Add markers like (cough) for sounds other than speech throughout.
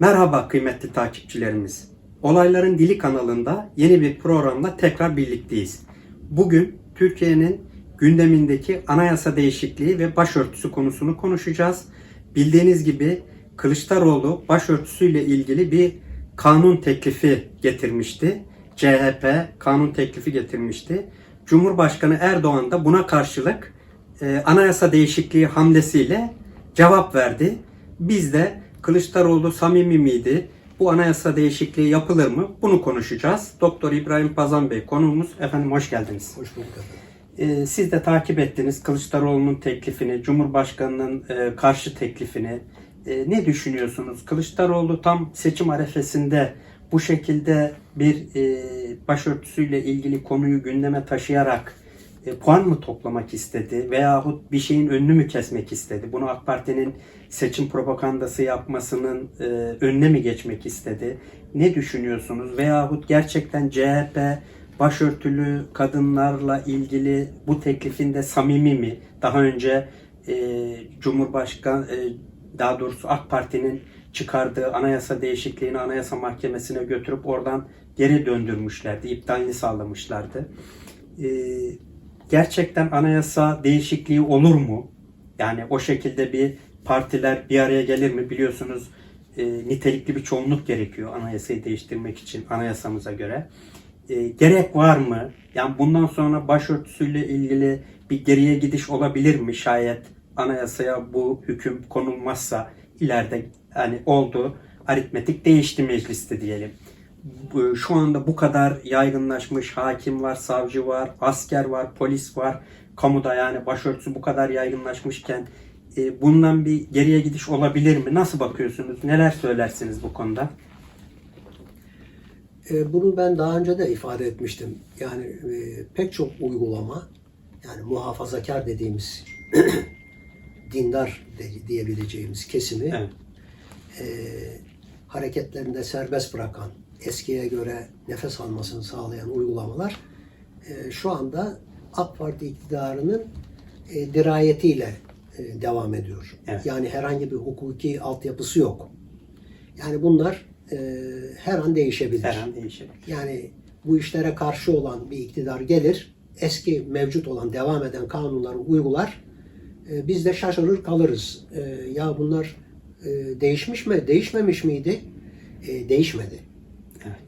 Merhaba kıymetli takipçilerimiz. Olayların Dili kanalında yeni bir programla tekrar birlikteyiz. Bugün Türkiye'nin gündemindeki anayasa değişikliği ve başörtüsü konusunu konuşacağız. Bildiğiniz gibi Kılıçdaroğlu başörtüsüyle ilgili bir kanun teklifi getirmişti. CHP kanun teklifi getirmişti. Cumhurbaşkanı Erdoğan da buna karşılık e, anayasa değişikliği hamlesiyle cevap verdi. Biz de Kılıçdaroğlu samimi miydi? Bu anayasa değişikliği yapılır mı? Bunu konuşacağız. Doktor İbrahim Pazan Bey konuğumuz. Efendim hoş geldiniz. Hoş bulduk efendim. Ee, siz de takip ettiniz Kılıçdaroğlu'nun teklifini, Cumhurbaşkanı'nın e, karşı teklifini. E, ne düşünüyorsunuz? Kılıçdaroğlu tam seçim arefesinde bu şekilde bir e, başörtüsüyle ilgili konuyu gündeme taşıyarak e, puan mı toplamak istedi veyahut bir şeyin önünü mü kesmek istedi? Bunu AK Parti'nin seçim propagandası yapmasının e, önüne mi geçmek istedi? Ne düşünüyorsunuz? Veyahut gerçekten CHP başörtülü kadınlarla ilgili bu teklifinde samimi mi? Daha önce e, Cumhurbaşkanı e, daha doğrusu AK Parti'nin çıkardığı anayasa değişikliğini Anayasa Mahkemesi'ne götürüp oradan geri döndürmüşlerdi, iptalini sağlamışlardı. E, gerçekten anayasa değişikliği olur mu? Yani o şekilde bir partiler bir araya gelir mi? Biliyorsunuz e, nitelikli bir çoğunluk gerekiyor anayasayı değiştirmek için anayasamıza göre. E, gerek var mı? Yani bundan sonra başörtüsüyle ilgili bir geriye gidiş olabilir mi şayet anayasaya bu hüküm konulmazsa ileride yani oldu aritmetik değişti mecliste diyelim. Şu anda bu kadar yaygınlaşmış hakim var, savcı var, asker var, polis var. Kamuda yani başörtüsü bu kadar yaygınlaşmışken e, bundan bir geriye gidiş olabilir mi? Nasıl bakıyorsunuz? Neler söylersiniz bu konuda? E, bunu ben daha önce de ifade etmiştim. Yani e, pek çok uygulama, yani muhafazakar dediğimiz (clears throat) dindar diyebileceğimiz kesimi Evet. hareketlerinde serbest bırakan, eskiye göre nefes almasını sağlayan uygulamalar e, şu anda AK Parti iktidarının e, dirayetiyle e, devam ediyor. Evet. Yani herhangi bir hukuki altyapısı yok. Yani bunlar e, her an değişebilir. Her an değişir. Yani bu işlere karşı olan bir iktidar gelir, eski mevcut olan devam eden kanunları uygular. E, biz de şaşırır kalırız. E, ya bunlar e, değişmiş mi, değişmemiş miydi? E, değişmedi.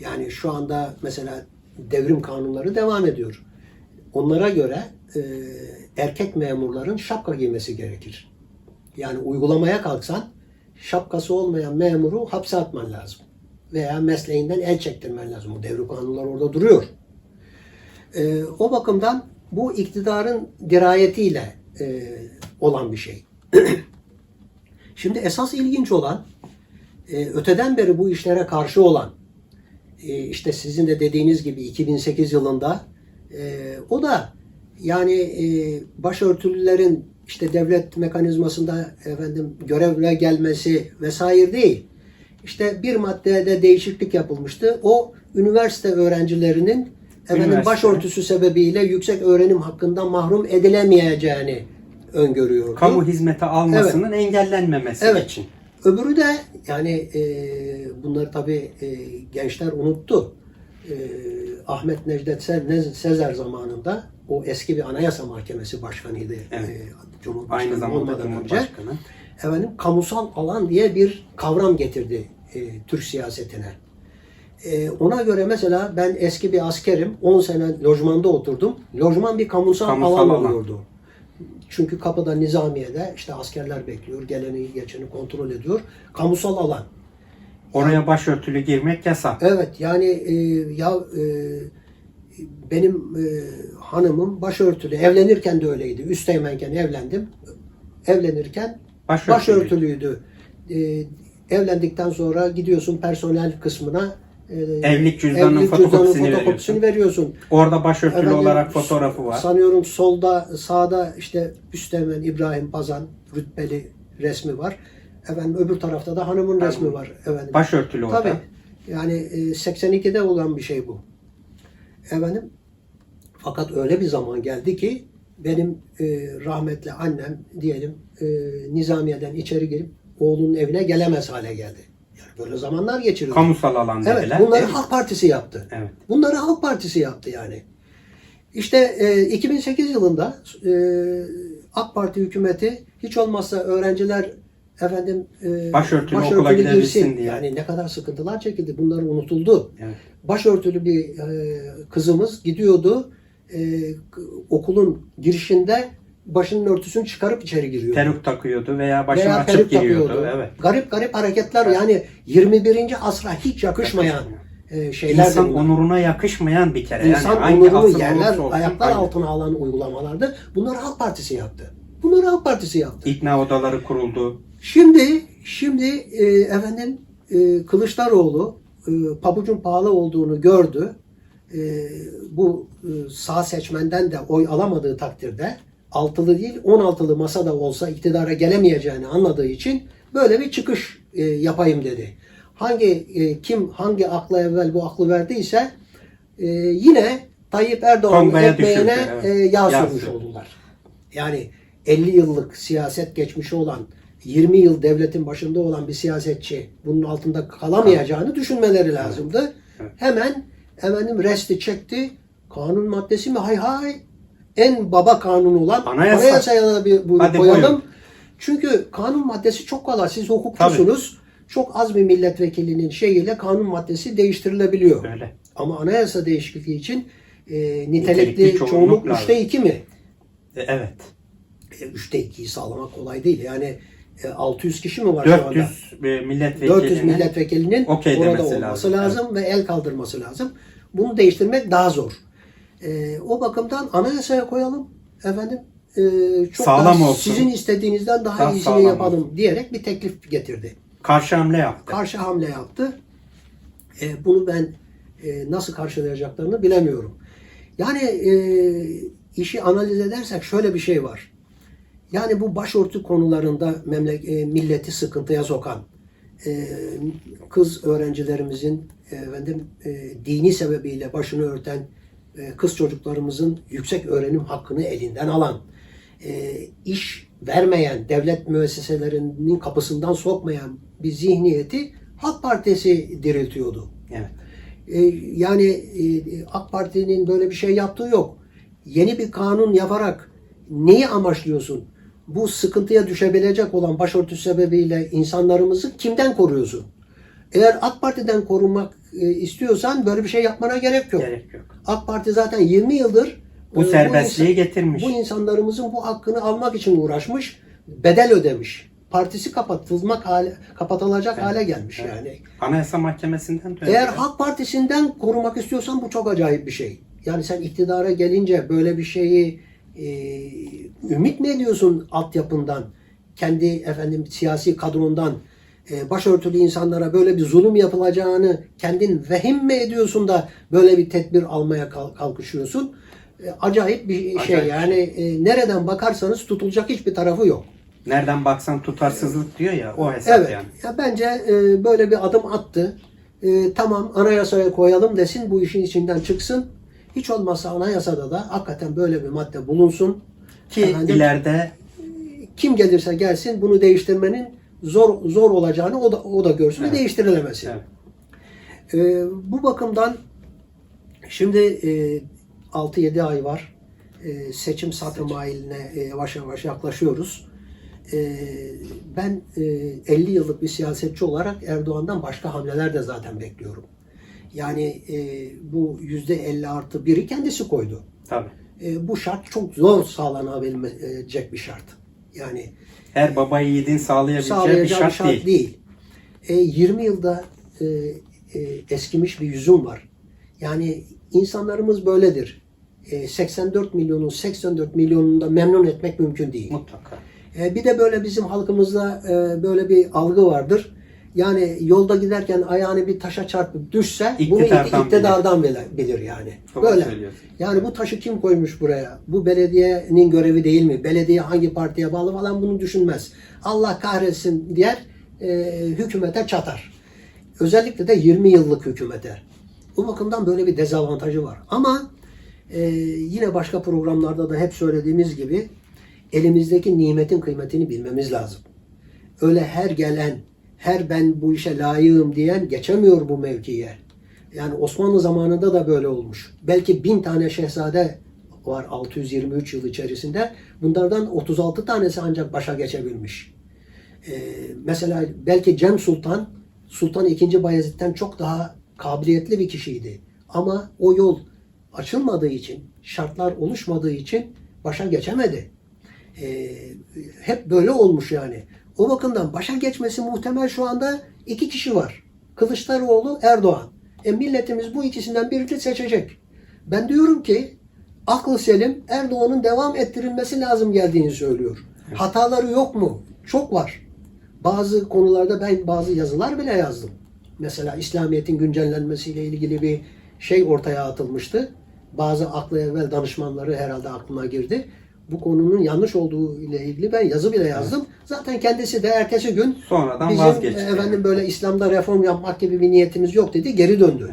Yani şu anda mesela devrim kanunları devam ediyor. Onlara göre e, erkek memurların şapka giymesi gerekir. Yani uygulamaya kalksan şapkası olmayan memuru hapse atman lazım. Veya mesleğinden el çektirmen lazım. Bu devrim kanunları orada duruyor. E, o bakımdan bu iktidarın dirayetiyle e, olan bir şey. (clears throat) Şimdi esas ilginç olan e, öteden beri bu işlere karşı olan işte sizin de dediğiniz gibi 2008 yılında e, o da yani e, başörtülülerin işte devlet mekanizmasında efendim görevle gelmesi vesaire değil. İşte bir maddede değişiklik yapılmıştı. O üniversite öğrencilerinin efendim Üniversite. başörtüsü sebebiyle yüksek öğrenim hakkından mahrum edilemeyeceğini öngörüyordu. Kamu hizmeti almasının engellenmemesi Evet. için. Öbürü de yani e, bunları tabii e, gençler unuttu. E, Ahmet Necdet Se- Sezer zamanında o eski bir anayasa mahkemesi başkanıydı. Evet. E, Cumhurbaşkanı Aynı zamanda olmadan önce. Cumhurbaşkanı. Efendim kamusal alan diye bir kavram getirdi e, Türk siyasetine. E, ona göre mesela ben eski bir askerim. 10 sene lojmanda oturdum. Lojman bir kamusal, Kamusal alan, alan. oluyordu. Çünkü kapıda nizamiyede işte askerler bekliyor. Geleni geçeni kontrol ediyor. Kamusal alan. Oraya başörtülü girmek yasak. Evet yani e, ya e, benim e, hanımım başörtülü. Evlenirken de öyleydi. Üsteğmenken evlendim. Evlenirken Başörtülü. başörtülüydü. E, evlendikten sonra gidiyorsun personel kısmına Evlilik cüzdanının evlilik fotokopisini fotokopisini veriyorsun. Orada başörtülü Efendim, olarak fotoğrafı var. Sanıyorum solda sağda işte Üsteğmen İbrahim Pazan rütbeli resmi var. Efendim öbür tarafta da hanımın Hanım. resmi var. Efendim. Başörtülü orada. Tabii. Yani e, 82'de olan bir şey bu. Efendim fakat öyle bir zaman geldi ki benim e, rahmetli annem diyelim e, nizamiyeden içeri girip oğlunun evine gelemez hale geldi. Yani böyle zamanlar geçirildi. Kamusal alanda Evet, bile. bunları mi? Halk Partisi yaptı. Evet. Bunları Halk Partisi yaptı yani. İşte e, 2008 yılında e, AK Parti hükümeti hiç olmazsa öğrenciler efendim e, Başörtülü okula gidebilsin girsin. diye. Yani ne kadar sıkıntılar çekildi. Bunlar unutuldu. Evet. Başörtülü bir e, kızımız gidiyordu. E, okulun girişinde başının örtüsünü çıkarıp içeri giriyordu. Peruk takıyordu veya başını Veya açıp giriyordu. takıyordu. Evet. Garip garip hareketler yani 21. asra hiç yakışmayan e, şeyler. İnsan bunlar. onuruna yakışmayan bir kere. İnsan yani hangi onurunu yerler, olsun, ayaklar aynı. altına alan uygulamalardı. Bunları Halk Partisi yaptı. Bunları Halk Partisi yaptı. İkna odaları kuruldu. Şimdi şimdi e, efendim e, Kılıçdaroğlu e, pabucun pahalı olduğunu gördü. E, bu e, sağ seçmenden de oy alamadığı takdirde altılı değil 16'lı masada olsa iktidara gelemeyeceğini anladığı için böyle bir çıkış e, yapayım dedi. Hangi e, kim hangi akla evvel bu aklı verdiyse e, yine Tayyip Erdoğan'ın ekmeğine düşürdü, evet. e, yağ sürmüş oldular. Yani 50 yıllık siyaset geçmişi olan 20 yıl devletin başında olan bir siyasetçi bunun altında kalamayacağını düşünmeleri lazımdı. Evet. Hemen efendim resti çekti. Kanun maddesi mi? Hay hay. En baba kanunu olan Anayasa. anayasaya da bir bunu Hadi koyalım. buyurun. Çünkü kanun maddesi çok kolay. Siz hukukçusunuz. Çok az bir milletvekilinin şeyiyle kanun maddesi değiştirilebiliyor. Böyle. Ama anayasa değişikliği için e, nitelikli, Nitelikli çoğunluk çoğunluk lazım. üçte iki mi? E, Evet. E, Üçte ikiyi sağlamak kolay değil. Yani e, 600 kişi mi var şu anda? 400 milletvekilinin 400 milletvekilinin okey orada olması lazım. lazım, ve el kaldırması lazım. Bunu değiştirmek daha zor. E, o bakımdan anayasaya koyalım. Efendim e, çok Sağlam daha olsun. sizin istediğinizden daha, Daha iyisini yapalım diyerek bir teklif getirdi. karşı hamle yaptı. Karşı hamle yaptı. E, bunu ben e, nasıl karşılayacaklarını bilemiyorum. Yani e, işi analiz edersek şöyle bir şey var. Yani bu başörtü konularında memlek, e, milleti sıkıntıya sokan e, kız öğrencilerimizin e, efendim e, dini sebebiyle başını örten kız çocuklarımızın yüksek öğrenim hakkını elinden alan, e, iş vermeyen, devlet müesseselerinin kapısından sokmayan bir zihniyeti Halk Partisi diriltiyordu. Evet. E, yani e, AK Parti'nin böyle bir şey yaptığı yok. Yeni bir kanun yaparak neyi amaçlıyorsun? Bu sıkıntıya düşebilecek olan başörtüsü sebebiyle insanlarımızı kimden koruyorsun? Eğer AK Parti'den korunmak e, istiyorsan böyle bir şey yapmana gerek yok. Gerek yok. AK Parti zaten 20 yıldır Bu e, serbestliği insan- getirmiş. Bu insanlarımızın bu hakkını almak için uğraşmış, bedel ödemiş. Partisi kapatılmak hale, kapatılacak hale gelmiş Evet. yani. Anayasa Mahkemesi'nden döndü. Eğer Halk Partisi'nden korumak istiyorsan bu çok acayip bir şey. Yani sen iktidara gelince böyle bir şeyi e, ümit mi ediyorsun altyapından, kendi efendim siyasi kadrondan, e, başörtülü insanlara böyle bir zulüm yapılacağını kendin vehim mi ediyorsun da böyle bir tedbir almaya kalk- kalkışıyorsun? E, acayip bir şey Acayip. yani e, nereden bakarsanız tutulacak hiçbir tarafı yok. Nereden baksan tutarsızlık diyor ya o hesap Evet. yani. Ya bence e, böyle bir adım attı. E, tamam anayasaya koyalım desin bu işin içinden çıksın. Hiç olmazsa anayasada da hakikaten böyle bir madde bulunsun. Ki Efendim, ileride kim gelirse gelsin bunu değiştirmenin zor zor olacağını o da o da görsün ve Evet. değiştirilemesin. evet, E, bu bakımdan şimdi e, 6-7 ay var. E, seçim satım ailine e, yavaş yavaş yaklaşıyoruz. E, ben e, 50 yıllık bir siyasetçi olarak Erdoğan'dan başka hamleler de zaten bekliyorum. Yani e, bu %50 artı biri kendisi koydu. tabii. E, bu şart çok zor sağlanabilecek bir şart. Yani Her baba yiğidin sağlayabileceği bir sağlayacağı şart, bir şart değil. değil. E, 20 yılda e, e, eskimiş bir yüzüm var. Yani insanlarımız böyledir. E, 84 milyonun 84 milyonunu da memnun etmek mümkün değil. Mutlaka. E, bir de böyle bizim halkımızda e, böyle bir algı vardır. Yani yolda giderken ayağını bir taşa çarpıp düşse bunu İktidardan iktidardan bilir. bilir yani. Doğru böyle. Yani bu taşı kim koymuş buraya? Bu belediyenin görevi değil mi? Belediye hangi partiye bağlı falan bunu düşünmez. Allah kahretsin diyer, e, hükümete çatar. Özellikle de 20 yıllık hükümete. Bu bakımdan böyle bir dezavantajı var. Ama e, yine başka programlarda da hep söylediğimiz gibi elimizdeki nimetin kıymetini bilmemiz lazım. Öyle her gelen her ben bu işe layığım diyen geçemiyor bu mevkiye. Yani Osmanlı zamanında da böyle olmuş. Belki bin tane şehzade var 623 yıl içerisinde. Bunlardan 36 tanesi ancak başa geçebilmiş. Ee, mesela belki Cem Sultan, Sultan II. Bayezid'den çok daha kabiliyetli bir kişiydi. Ama o yol açılmadığı için, şartlar oluşmadığı için başa geçemedi. Ee, hep böyle olmuş yani. O bakımdan başa geçmesi muhtemel şu anda iki kişi var. Kılıçdaroğlu, Erdoğan. E milletimiz bu ikisinden birini seçecek. Ben diyorum ki aklı selim Erdoğan'ın devam ettirilmesi lazım geldiğini söylüyor. Hataları yok mu? Çok var. Bazı konularda ben bazı yazılar bile yazdım. Mesela İslamiyet'in güncellenmesiyle ilgili bir şey ortaya atılmıştı. Bazı aklı evvel danışmanları herhalde aklıma girdi. Bu konunun yanlış olduğu ile ilgili ben yazı bile yazdım. Zaten kendisi de ertesi gün Sonradan bizim vazgeçti. e, efendim böyle İslam'da reform yapmak gibi bir niyetimiz yok dedi. Geri döndü.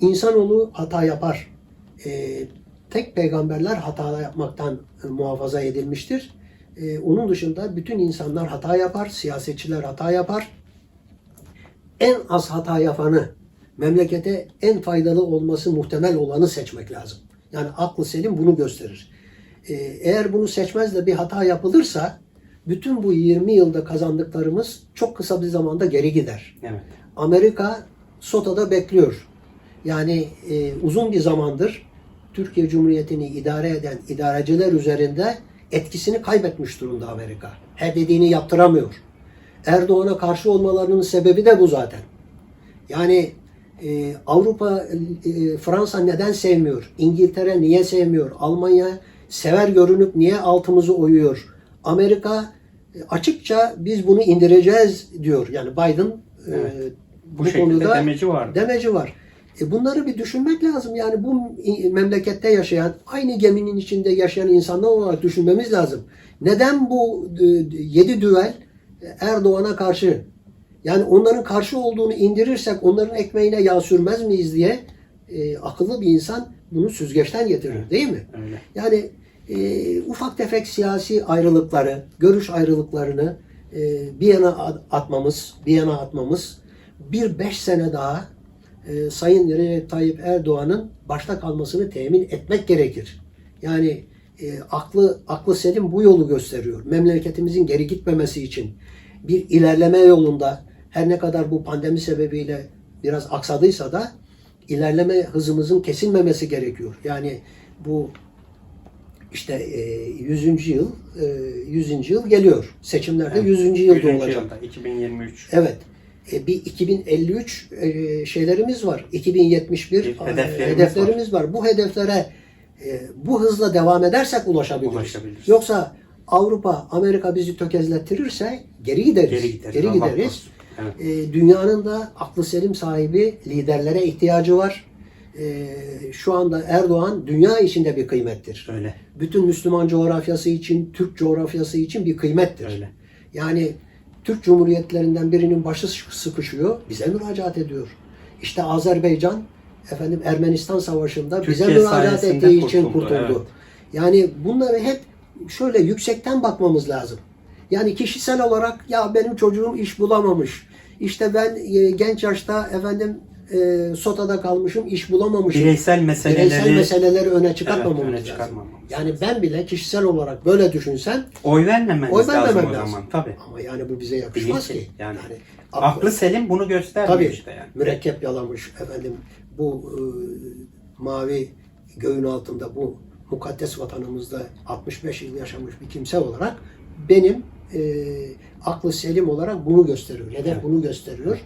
İnsanoğlu hata yapar. E, tek peygamberler hata yapmaktan e, muhafaza edilmiştir. E, onun dışında bütün insanlar hata yapar, siyasetçiler hata yapar. En az hata yapanı, memlekete en faydalı olması muhtemel olanı seçmek lazım. Yani aklı selim bunu gösterir. E, eğer bunu seçmez de bir hata yapılırsa bütün bu 20 yılda kazandıklarımız çok kısa bir zamanda geri gider. Evet. Amerika SOTA'da bekliyor. Yani e, uzun bir zamandır Türkiye Cumhuriyeti'ni idare eden idareciler üzerinde etkisini kaybetmiş durumda Amerika. Her dediğini yaptıramıyor. Erdoğan'a karşı olmalarının sebebi de bu zaten. Yani e, Avrupa, e, Fransa neden sevmiyor? İngiltere niye sevmiyor? Almanya sever görünüp niye altımızı oyuyor? Amerika e, açıkça biz bunu indireceğiz diyor. Yani Biden e, Evet. bu, Bu şekilde konuda demeci vardı. demeci var. E bunları bir düşünmek lazım. Yani bu memlekette yaşayan, aynı geminin içinde yaşayan insanlar olarak düşünmemiz lazım. Neden bu e, yedi düvel Erdoğan'a karşı? Yani onların karşı olduğunu indirirsek onların ekmeğine yağ sürmez miyiz diye e, akıllı bir insan bunu süzgeçten getirir değil mi? Öyle. Yani e, ufak tefek siyasi ayrılıkları, görüş ayrılıklarını e, bir yana at- atmamız, bir yana atmamız bir beş sene daha e, Sayın Recep Tayyip Erdoğan'ın başta kalmasını temin etmek gerekir. Yani e, aklı aklı selim bu yolu gösteriyor. Memleketimizin geri gitmemesi için bir ilerleme yolunda her ne kadar bu pandemi sebebiyle biraz aksadıysa da ilerleme hızımızın kesilmemesi gerekiyor. Yani bu işte e, 100. yıl e, 100. yıl geliyor. Seçimlerde 100. yılda 100. olacak. yılda 2023. Evet. E, bir 2053 e, şeylerimiz var. 2071 Bir e, hedeflerimiz hedeflerimiz var. Bu hedeflere e, bu hızla devam edersek ulaşabiliriz. Ulaşabiliriz. Yoksa Avrupa, Amerika bizi tökezlettirirse geri gideriz. Geri gideriz. Geri Allah gideriz. Evet. E, dünyanın da aklı selim sahibi liderlere ihtiyacı var. E, şu anda Erdoğan dünya içinde bir kıymettir. Öyle. Bütün Müslüman coğrafyası için, Türk coğrafyası için bir kıymettir. Öyle. Yani Türk Cumhuriyetlerinden birinin başı sıkışıyor, bize müracaat ediyor. İşte Azerbaycan, efendim Ermenistan Savaşı'nda bize müracaat ettiği için kurtuldu, kurtuldu. evet. Yani bunları hep şöyle yüksekten bakmamız lazım. Yani kişisel olarak ya benim çocuğum iş bulamamış. İşte ben e, genç yaşta efendim e, SOTA'da kalmışım, iş bulamamışım. Bireysel meseleleri Bireysel meseleleri öne çıkartmamamız Evet, öne lazım. çıkarmamamız Yani ben bile kişisel olarak böyle düşünsem oy vermemeniz Oy lazım vermemem o lazım. zaman. Tabii. ama yani bu bize yakışmaz Değil ki. ki. Yani aklı- Aklı selim bunu göstermiyor tabii işte yani. mürekkep yalamış efendim bu e, mavi göğün altında bu mukaddes vatanımızda 65 yıl yaşamış bir kimse olarak benim e, aklı selim olarak bunu gösteriyor. Hedef Evet. bunu gösteriyor.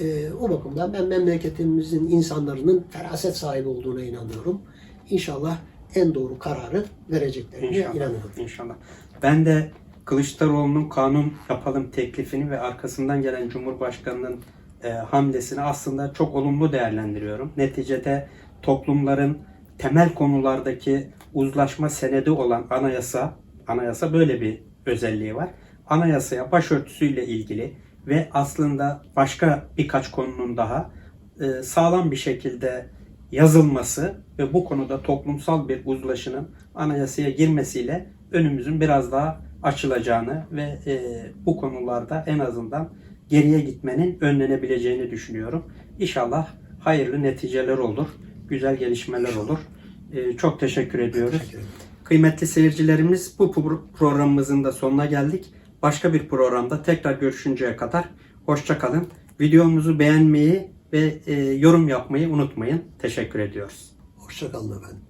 E, o bakımdan ben memleketimizin insanların feraset sahibi olduğuna inanıyorum. İnşallah en doğru kararı vereceklerine İnşallah. inanıyorum. İnşallah. Ben de Kılıçdaroğlu'nun kanun yapalım teklifini ve arkasından gelen Cumhurbaşkanı'nın e, hamlesini aslında çok olumlu değerlendiriyorum. Neticede toplumların temel konulardaki uzlaşma senedi olan anayasa, anayasa böyle bir özelliği var. Anayasaya başörtüsüyle ilgili ve aslında başka birkaç konunun daha e, sağlam bir şekilde yazılması ve bu konuda toplumsal bir uzlaşının anayasaya girmesiyle önümüzün biraz daha açılacağını ve e, bu konularda en azından geriye gitmenin önlenebileceğini düşünüyorum. İnşallah hayırlı neticeler olur, güzel gelişmeler olur. Ee, çok teşekkür ediyoruz. Teşekkür. Kıymetli seyircilerimiz bu pro- programımızın da sonuna geldik. Başka bir programda tekrar görüşünceye kadar hoşça kalın. Videomuzu beğenmeyi ve e, yorum yapmayı unutmayın. Teşekkür ediyoruz. Hoşça kalın efendim.